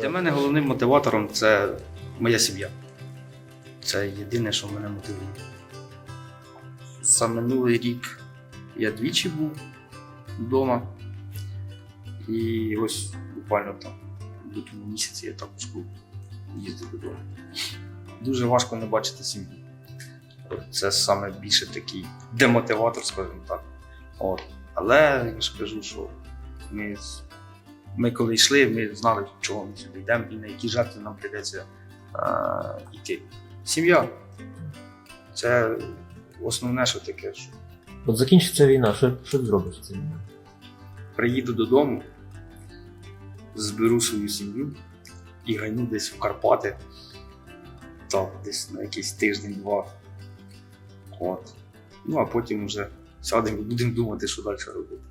Для мене головним мотиватором це моя сім'я. Це єдине, що мене мотивує. За минулий рік я двічі був вдома. І ось буквально там в лютому місяці я також був їздив додому. Дуже важко не бачити сім'ю. Це саме більше такий демотиватор, скажімо так. От. Але я ж кажу, що ми, ми коли йшли, ми знали, чого ми сюди йдемо і на які жертви нам прийдеться е, йти. Сім'я це основне, що таке, що От закінчиться війна, що, що ти зробиш з цим? приїду додому, зберу свою сім'ю і ганю десь в Карпати. Так, десь на якийсь тиждень-два. От. Ну а потім вже сядемо і будемо думати, що далі робити.